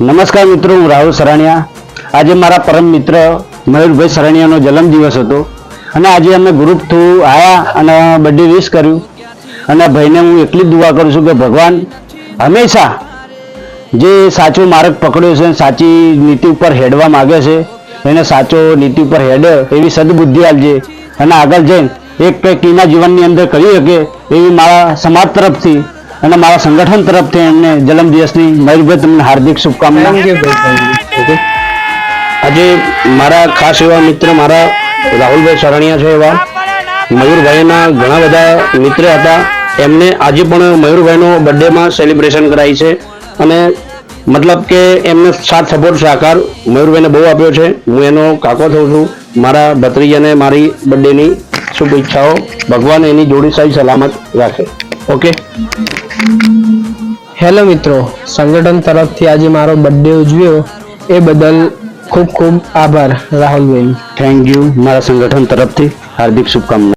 નમસ્કાર મિત્રો, હું રાહુલ સરાણિયા. આજે મારા પરમ મિત્ર મયુરભાઈ સરાણિયાનો જન્મદિવસ હતો અને આજે અમે ગ્રુપ થ્રુ આવ્યા અને બર્થડે વિશ કર્યું. અને ભાઈને હું એટલી જ દુઆ કરું છું કે ભગવાન હંમેશા જે સાચો માર્ગ પકડ્યો છે, સાચી નીતિ ઉપર હેડવા માગે છે, એને સાચો નીતિ ઉપર હેડે એવી સદબુદ્ધિ આપજે. અને આગળ જઈને એક કંઈક એના જીવનની અંદર કરી શકે એવી મારા સમાજ તરફથી અને મારા સંગઠન તરફથી એમને જન્મદિવસની મયુરભાઈ તમને હાર્દિક શુભકામના. ઓકે આજે મારા ખાસ એવા મિત્ર મારા રાહુલભાઈ સરણિયા છે એવા. મયુરભાઈના ઘણા બધા મિત્ર હતા. એમને આજે પણ મયુરભાઈનો બર્થડેમાં સેલિબ્રેશન કરાઈ છે. અને મતલબ કે એમને સાથ સપોર્ટ સહકાર મયુરભાઈને બહુ આપ્યો છે. હું એનો કાકો થઉં છું. મારા ભત્રીજાને મારી બર્થડેની શુભેચ્છાઓ. ભગવાન એની જોડી સારી સલામત રાખે. ઓકે હેલો મિત્રો, સંગઠન તરફથી આજે મારો બર્થડે ઉજવ્યો. એ બદલ ખૂબ ખૂબ આભાર રાહુલભાઈ થેન્ક યુ મારા સંગઠન તરફથી હાર્દિક શુભકામના.